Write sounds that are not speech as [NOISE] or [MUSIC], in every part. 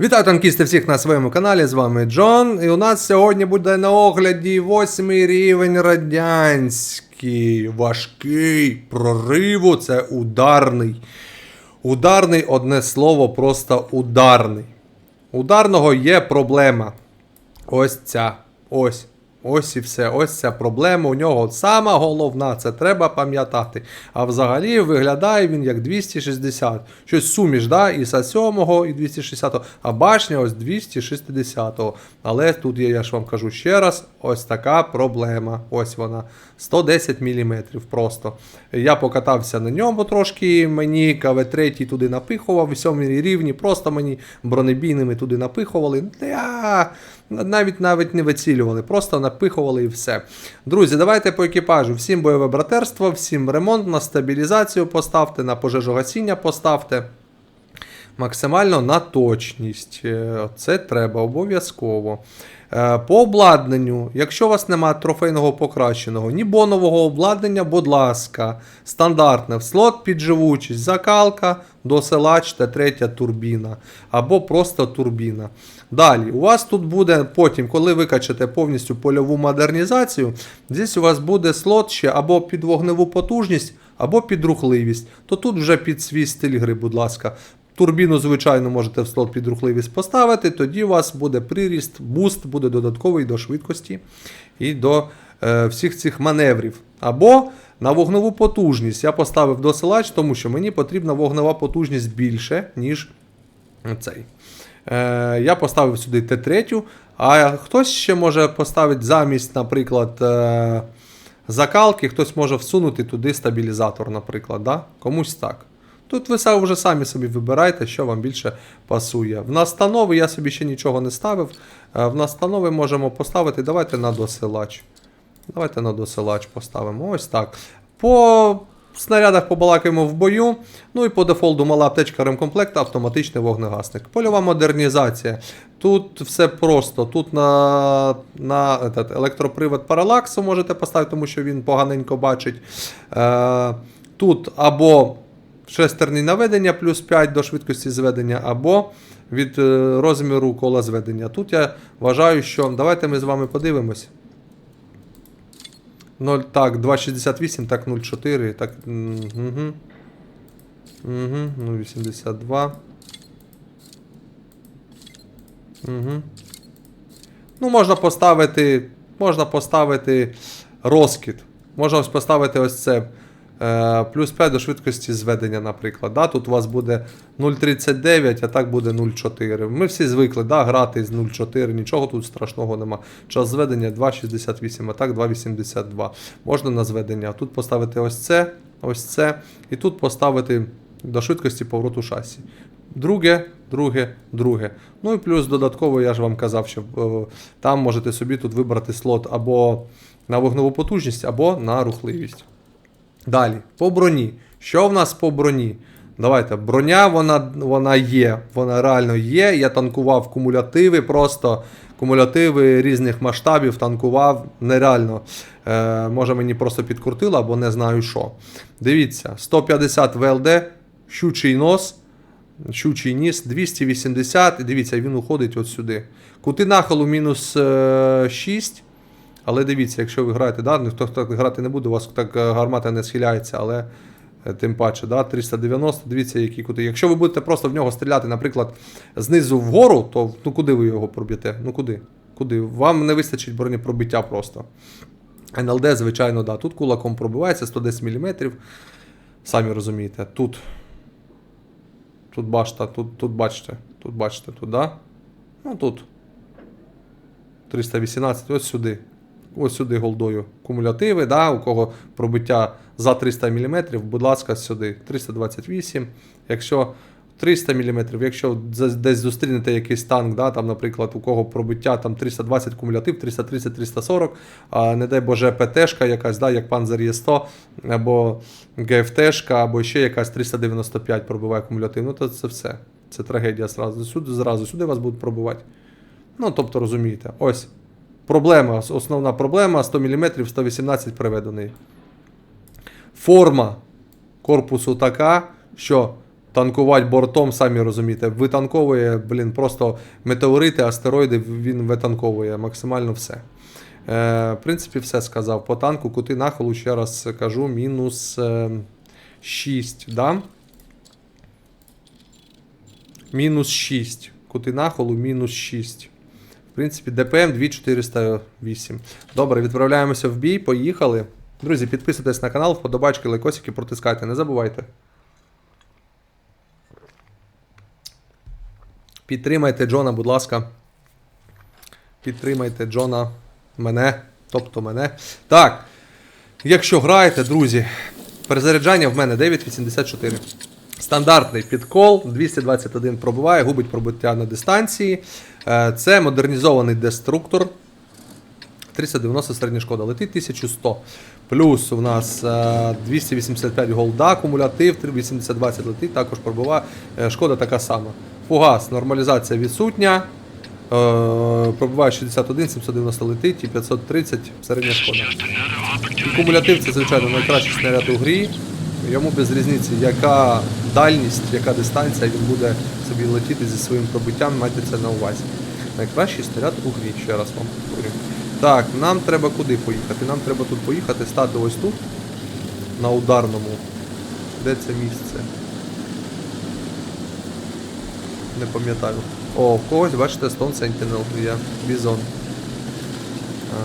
Вітаю танкісти всіх на своєму каналі, з вами Джон. І у нас сьогодні буде на огляді восьмий рівень радянський. Важкий прориву. Це ударний. Ударний одне слово, просто ударний. Ударного є проблема. Ось ця. Ось. Ось і все. Ось ця проблема у нього сама головна, це треба пам'ятати. А взагалі виглядає він як 260. Щось суміш, да? і са 7 і 260-го, а башня ось 260-го. Але тут є, я ж вам кажу ще раз, ось така проблема. Ось вона. 110 мм просто. Я покатався на ньому трошки, мені КВ-3 туди напихував, 7 рівні, просто мені бронебійними туди напихували. Я... Навіть навіть не вицілювали, просто напихували і все. Друзі, давайте по екіпажу. Всім бойове братерство, всім ремонт, на стабілізацію поставте, на пожежогасіння поставте. Максимально на точність. Е, Це треба обов'язково. Е, По обладнанню, якщо у вас немає трофейного покращеного, ні бонового обладнання, будь ласка, стандартне в слот під живучість, закалка, досилач та третя турбіна. Або просто турбіна. Далі, у вас тут буде потім, коли ви качете повністю польову модернізацію, здесь у вас буде слот ще або під вогневу потужність, або під рухливість. То тут вже під свій стиль гри, будь ласка. Турбіну, звичайно, можете в слот під рухливість поставити, тоді у вас буде приріст, буст буде додатковий до швидкості і до е, всіх цих маневрів. Або на вогневу потужність. Я поставив досилач, тому що мені потрібна вогнева потужність більше, ніж цей. Е, я поставив сюди Т3, а хтось ще може поставити замість, наприклад, е, закалки, хтось може всунути туди стабілізатор, наприклад. Да? Комусь так. Тут ви вже самі собі вибирайте, що вам більше пасує. В настанови я собі ще нічого не ставив. Е, В настанови можемо поставити. Давайте на досилач. Давайте на досилач поставимо. Ось так. По снарядах побалакаємо в бою. Ну і по дефолту мала аптечка ремкомплект, автоматичний вогнегасник. Польова модернізація. Тут все просто. Тут на, на этот, електропривод паралаксу можете поставити, тому що він поганенько бачить. Е, тут або шестерні наведення плюс 5 до швидкості зведення, або від е, розміру кола зведення. Тут я вважаю, що давайте ми з вами подивимось. 0, так, 2,68, так 0,4, так. Угу. Угу, 0,82. Угу. Ну, можна поставити. Можна поставити розкид. Можна ось поставити ось це. Е, плюс 5 до швидкості зведення, наприклад. Да? Тут у вас буде 0,39, а так буде 0,4. Ми всі звикли да, грати з 0,4, нічого тут страшного нема. Час зведення 2,68, а так 2,82. Можна на зведення. Тут поставити ось це, ось це. І тут поставити до швидкості повороту шасі. Друге, друге, друге. Ну і плюс додатково я ж вам казав, що е, там можете собі тут вибрати слот або на вогневу потужність, або на рухливість. Далі, по броні. Що в нас по броні? Давайте, броня вона, вона є. Вона реально є. Я танкував кумулятиви, просто кумулятиви різних масштабів танкував нереально. Е, може мені просто підкрутило або не знаю що. Дивіться, 150 ВЛД, щучий нос, щучий ніс, 280. Дивіться, він уходить от сюди. Кути нахилу мінус е, 6. Але дивіться, якщо ви граєте, да, ніхто так грати не буде, у вас так е, гармата не схиляється, але е, тим паче, да, 390, дивіться, які кути. Якщо ви будете просто в нього стріляти, наприклад, знизу вгору, то ну куди ви його проб'єте? Ну куди? Куди? Вам не вистачить бронепробиття просто. НЛД, звичайно, да. Тут кулаком пробивається 110 мм. Самі розумієте, тут. Тут бачите, тут, тут бачите, тут бачите, тут, да? Ну тут. 318, ось сюди. Ось сюди голдою. Кумулятиви, да, у кого пробиття за 300 мм, будь ласка, сюди. 328. Якщо 300 мм, якщо десь зустрінете якийсь танк, да, там, наприклад, у кого пробиття там 320 кумулятив, 330-340, а не дай Боже, ПТшка якась, да, як Panzer Є100, або ГФТшка, або ще якась 395 пробиває кумулятив. Ну, то це все. Це трагедія зразу. Сюди, зразу сюди вас будуть пробивати. Ну, тобто, розумієте, ось. Проблема, основна проблема 100 мм 118 приведений. Форма корпусу така, що танкувати бортом, самі розумієте. Витанковує, блін, просто метеорити, астероїди, він витанковує максимально все. Е, в принципі, все сказав. По танку кути нахилу, ще раз кажу, мінус е, 6, да? Мінус 6. Кути нахилу, мінус 6. Принципі, ДПМ 2408. Добре, відправляємося в бій, поїхали. Друзі, підписуйтесь на канал, вподобачки, лайкосики, протискайте, не забувайте. Підтримайте Джона, будь ласка. Підтримайте Джона, мене, тобто мене. Так. Якщо граєте, друзі, перезаряджання в мене 9,84. Стандартний підкол, 221 пробиває, губить пробиття на дистанції. Е, Це модернізований деструктор. 390 середня шкода, летить 1100. Плюс у нас е, 285 голда, кумулятив, 380-20 летить, також пробиває. Е, Шкода така сама. Фугас, нормалізація відсутня. Е, Пробиває 61, 790 летить і 530 середня шкода. І кумулятив це, звичайно, найкращий снаряд у грі. Йому без різниці, яка дальність, яка дистанція, він буде собі летіти зі своїм пробиттям, майте це на увазі. Найкращий снаряд у грі, ще раз вам повторю. Так, нам треба куди поїхати? Нам треба тут поїхати, стати ось тут, на ударному. Де це місце? Не пам'ятаю. О, в когось, бачите, Stone Sentinel є. Бізон. А,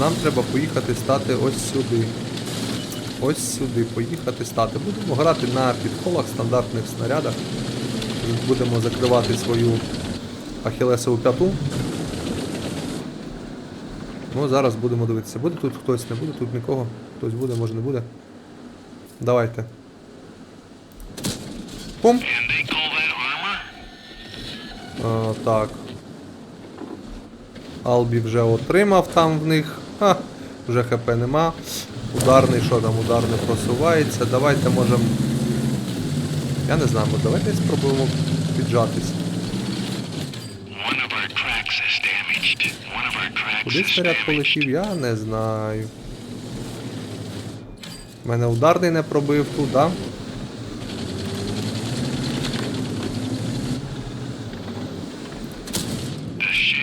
нам треба поїхати стати ось сюди. Ось сюди поїхати стати. Будемо грати на підколах, стандартних снарядах. Будемо закривати свою ахілесову п'яту. Ну, зараз будемо дивитися. Буде тут хтось, не буде тут нікого. Хтось буде, може не буде. Давайте. Пум. А, так. Албі вже отримав там в них. Ха, вже ХП нема. Ударний, що там, ударний просувається. Давайте можемо. Я не знаю, давайте спробуємо піджатись. Куди снаряд полетів, я не знаю. У Мене ударний не пробив тут, да?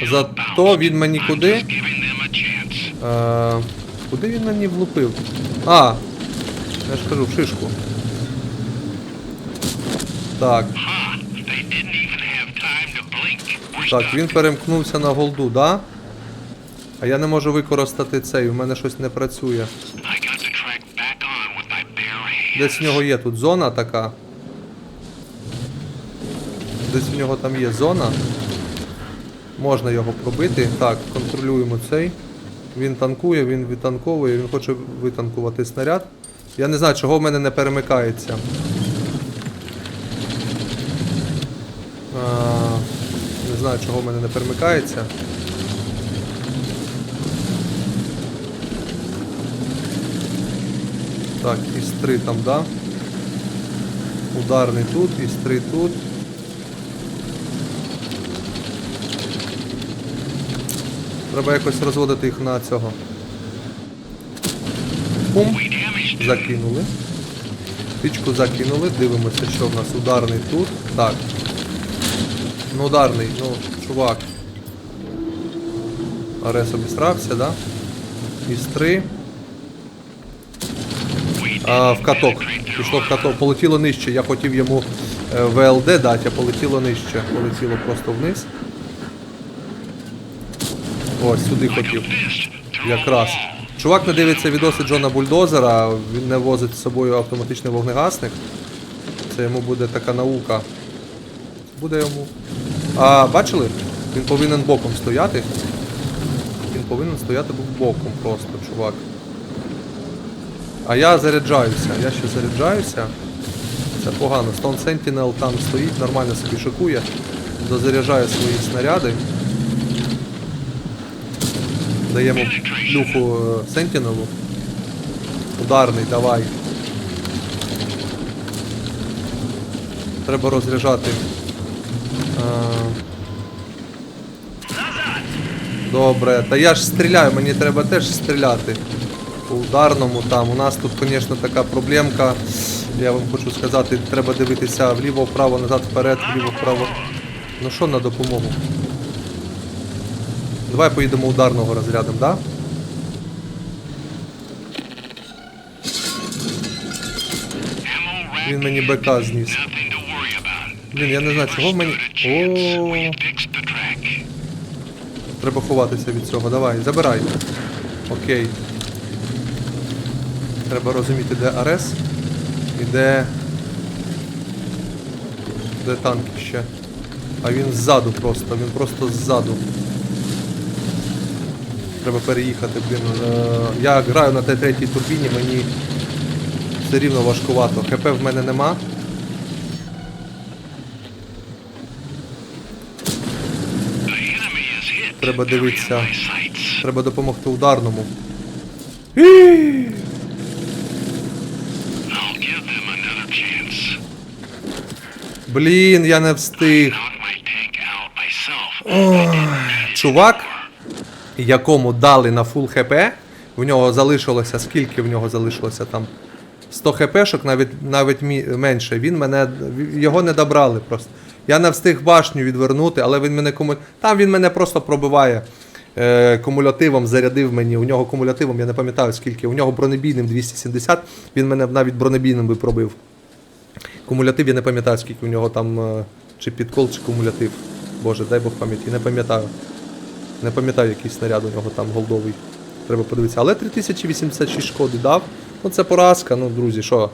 Зато він мені куди? Е, куди він мені влупив? А, я ж кажу, в шишку. Так, так, він перемкнувся на голду, да? А я не можу використати цей, у мене щось не працює. Десь в нього є тут зона така. Десь в нього там є зона. Можна його пробити. Так, контролюємо цей. Він танкує, він відтанковує, він хоче витанкувати снаряд. Я не знаю, чого в мене не перемикається. А, не знаю, чого в мене не перемикається. Так, із 3 там, да? Ударний тут, із 3 тут. Треба якось розводити їх на цього. Пум. Закинули. Пічку закинули, дивимося, що в нас ударний тут. Так. Ну ударний, ну, чувак. Арес обістрався, да? Із 3. We А, в каток. Пішло в каток. Полетіло нижче. Я хотів йому е, ВЛД дати, а полетіло нижче. Полетіло просто вниз. Ось, сюди хотів. Якраз. Чувак не дивиться відоси Джона Бульдозера, він не возить з собою автоматичний вогнегасник. Це йому буде така наука. Буде йому. А бачили? Він повинен боком стояти. Він повинен стояти боком просто, чувак. А я заряджаюся, я ще заряджаюся. Це погано. Stone Sentinel там стоїть, нормально собі шикує. Дозаряджає свої снаряди. Даємо плюху е, Сентінелу. Ударний, давай. Треба розряджати. Е, Добре, та я ж стріляю, мені треба теж стріляти. По ударному там. У нас тут, звісно, така проблемка. Я вам хочу сказати, треба дивитися вліво, вправо, назад, вперед, вліво, вправо. Ну що на допомогу? Давай поїдемо ударного розрядом, да? Він мені БК зніс. Блін, я не знаю, чого в мені. О, треба ховатися від цього. Давай, забирай. Окей. Треба розуміти, де Арес і де. Де танки ще. А він ззаду просто, він просто ззаду. Треба переїхати, блін. Я граю на Т3 турбіні, мені все рівно важкувато. ХП в мене нема. Треба дивитися. Треба допомогти ударному. Блін, я не встиг. Myself. Чувак, якому дали на фул хп, в нього залишилося, скільки в нього залишилося там? 100 хпшок, навіть навіть менше. Він мене. Його не добрали просто. Я не встиг башню відвернути, але він мене кому. Там він мене просто пробиває. Е, кумулятивом зарядив мені. У нього кумулятивом, я не пам'ятаю скільки. У нього бронебійним 270, він мене навіть бронебійним би пробив. Кумулятив, я не пам'ятаю, скільки у нього там. е, Чи підкол, чи кумулятив. Боже, дай Бог пам'яті, не пам'ятаю. Не пам'ятаю, який снаряд у нього там голдовий. Треба подивитися. Але 3086 шкоди дав. Ну це поразка, ну, друзі, що.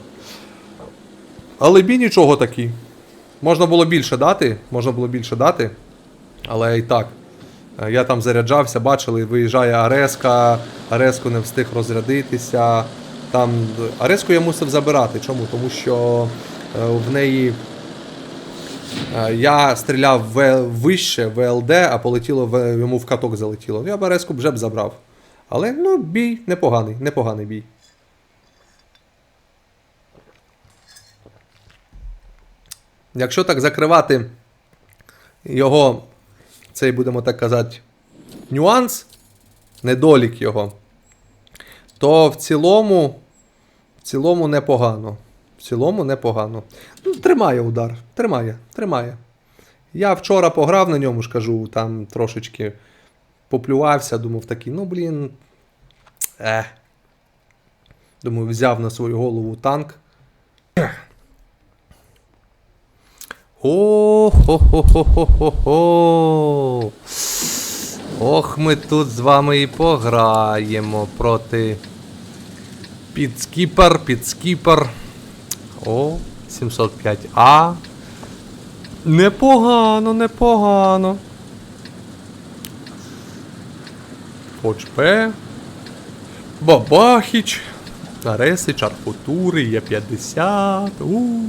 Але бій нічого такий. Можна було більше дати, можна було більше дати. Але і так. Е, Я там заряджався, бачили, виїжджає Ареска, Ареску не встиг розрядитися. Там Ареску я мусив забирати. Чому? Тому що е, в неї Я стріляв в вище ВЛД, а полетіло в, йому в каток залетіло. Я б Ареску вже б забрав. Але ну, бій непоганий, непоганий бій. Якщо так закривати його, цей будемо так казати, нюанс, недолік його, то в цілому, в цілому непогано. В цілому непогано. Ну, тримає удар. Тримає, тримає. Я вчора пограв на ньому ж кажу, там трошечки поплювався, думав такий, ну блін. Е. Думаю, взяв на свою голову танк. о хо хо хо хо хо Ох, ми тут з вами і пограємо проти підскіпер, підскіпер. О, 705А. Непогано, непогано. Поч П. Бабахіч. Аресич, Арфутури, Є50. У.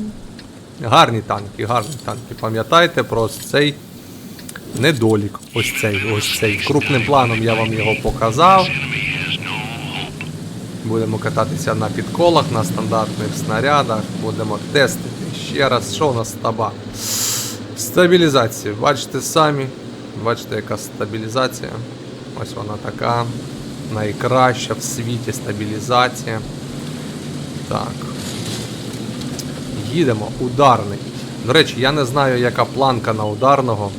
Гарні танки, гарні танки. Пам'ятайте про цей недолік. Ось цей, ось цей. Крупним планом я вам його показав. Будемо кататися на підколах, на стандартних снарядах. Будемо тестити. Ще раз, що у нас стаба? Стабілізація. Бачите самі. Бачите, яка стабілізація. Ось вона така. Найкраща в світі стабілізація. Так. Їдемо. Ударний. До речі, я не знаю, яка планка на ударного.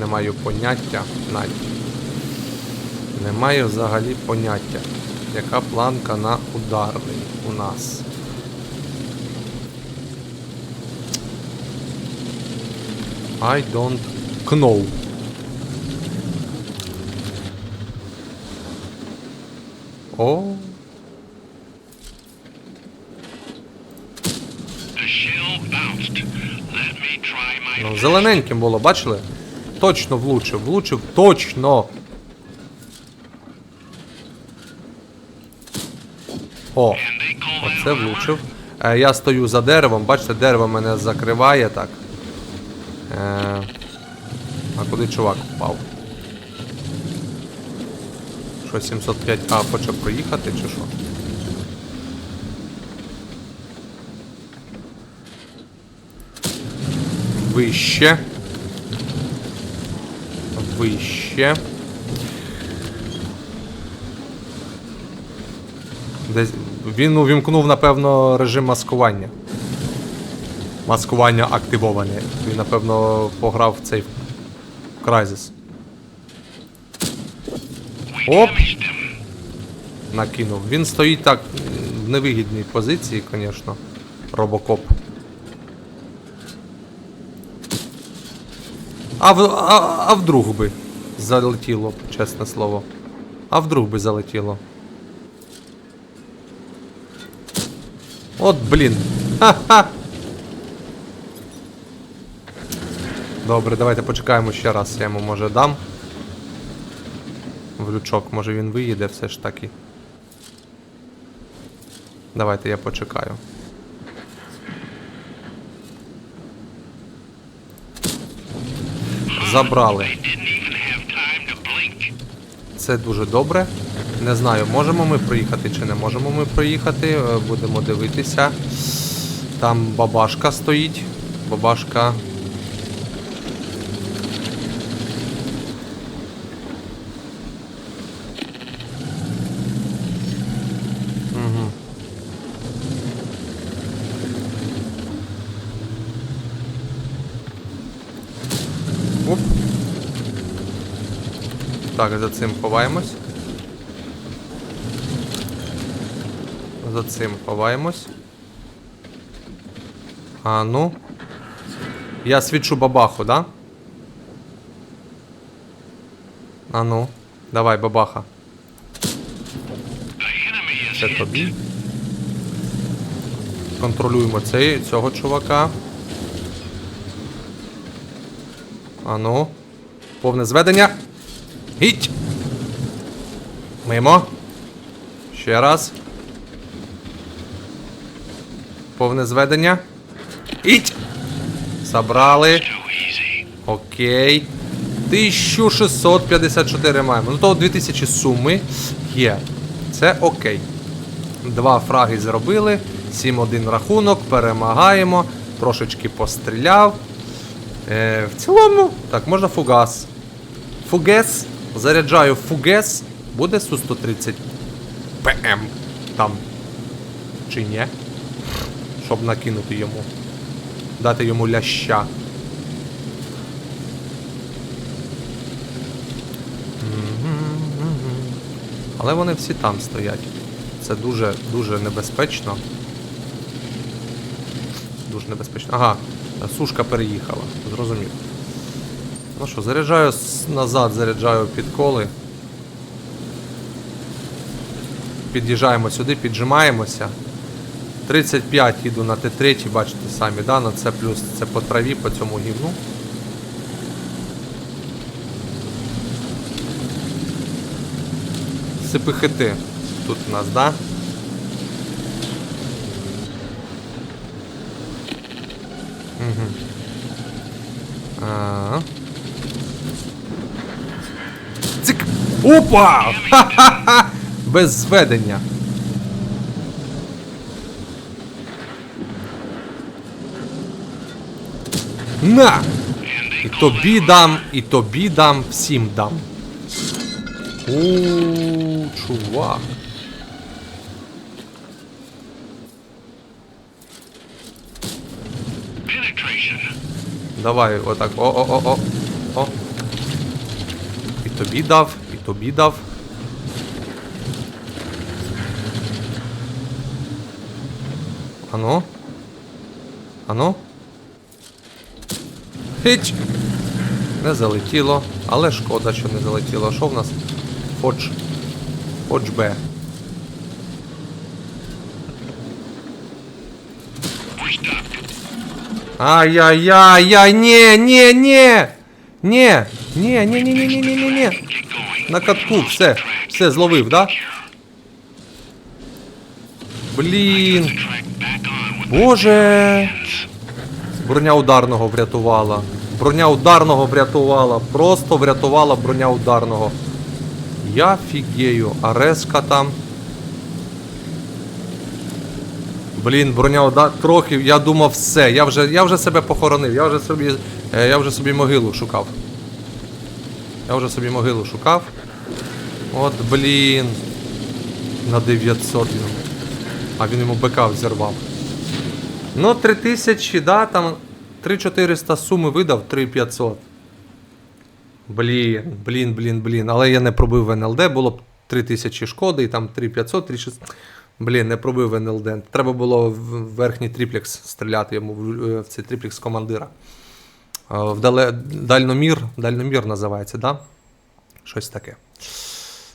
Не маю поняття навіть. Не маю взагалі поняття. Яка планка на ударний у нас? I don't know. О, ну, зелененьким було, бачили? Точно влучив, влучив точно. О, оце влучив. Е, я стою за деревом, бачите, дерево мене закриває так. Е, а куди чувак впав? Що 705А хоче проїхати чи що? Вище. Вище. Десь він увімкнув, напевно, режим маскування. Маскування активоване. Він, напевно, пограв в цей Crysis. Оп! Накинув. Він стоїть так в невигідній позиції, звісно. Робокоп. А, в, а, а вдруг би залетіло, чесне слово. А вдруг би залетіло. От блін. Ха-ха. Добре, давайте почекаємо ще раз. Я йому може дам. В лючок, може він виїде все ж таки. Давайте я почекаю. Забрали. Це дуже добре. Не знаю, можемо ми проїхати чи не можемо ми проїхати. Е, Будемо дивитися. Там бабашка стоїть. Бабашка. Так, за цим ховаємось. За цим ховаємось. А ну. Я свічу бабаху, да? А ну. Давай, бабаха. Це тобі. Контролюємо цей, цього чувака. А ну. Повне зведення. Гіть! Мимо. Ще раз. Повне зведення. Іть! Забрали. Окей. 1654 маємо. Ну то 2000 суми є. Це окей. Два фраги зробили. 7-1 рахунок. Перемагаємо. Трошечки постріляв. Е, в цілому, так, можна фугас. Фугес. Заряджаю фугес. Буде Су-130 ПМ. Там. Чи ні? Щоб накинути йому. Дати йому ляща. Але вони всі там стоять. Це дуже дуже небезпечно. Дуже небезпечно. Ага, сушка переїхала. Зрозумів. Ну що, заряджаю назад, заряджаю підколи. Під'їжджаємо сюди, піджимаємося. 35 їду на Т3, бачите самі, да? на це плюс це по траві, по цьому гівну. Сипихити. Тут у нас, да? Угу. А. Цик! Опа! Ха-ха-ха! [LAUGHS] Без зведення. На! І тобі дам, і тобі дам, всім дам. У, чувак. Давай, отак. О-о-о-о. О. І тобі дав, і тобі дав. Ану. Ану. Хич. Не залетіло. Але шкода, що не залетіло. Що в нас? Фодж. Фодж Б. Ай-яй-яй-яй, не, не, не! Не, не, не, не, не, не, не, не, не. На катку, все, все зловив, да? Блін. Боже. Броня ударного врятувала. Броня ударного врятувала. Просто врятувала броня ударного. Я фігею. А резка там. Блін, броня удар... трохи, я думав все. Я вже, я вже себе похоронив. Я вже собі. е, Я вже собі могилу шукав. Я вже собі могилу шукав. От блін. На 900 він. А він йому БК взірвав. Ну, 3000, да, там 3400 суми видав, 3500. Блін, блін, блін, блін. Але я не пробив в НЛД, було б 3000 шкоди, і там 3500, 3600. Блін, не пробив в НЛД. Треба було в верхній триплекс стріляти йому в, е, цей триплекс командира. Е, В дальномір, дальномір називається, да? Щось таке.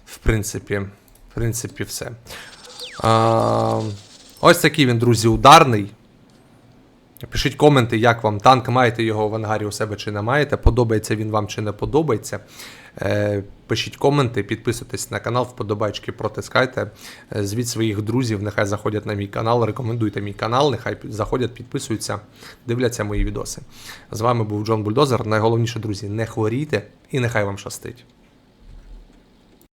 В принципі, в принципі, все. А, ось такий він, друзі, ударний. Пишіть коменти, як вам танк, маєте його в ангарі у себе чи не маєте, подобається він вам чи не подобається. Е, пишіть коменти, підписуйтесь на канал, вподобайки протискайте. Е, звіть своїх друзів, нехай заходять на мій канал, рекомендуйте мій канал, нехай заходять, підписуються, дивляться мої відоси. З вами був Джон Бульдозер. Найголовніше, друзі, не хворійте і нехай вам щастить.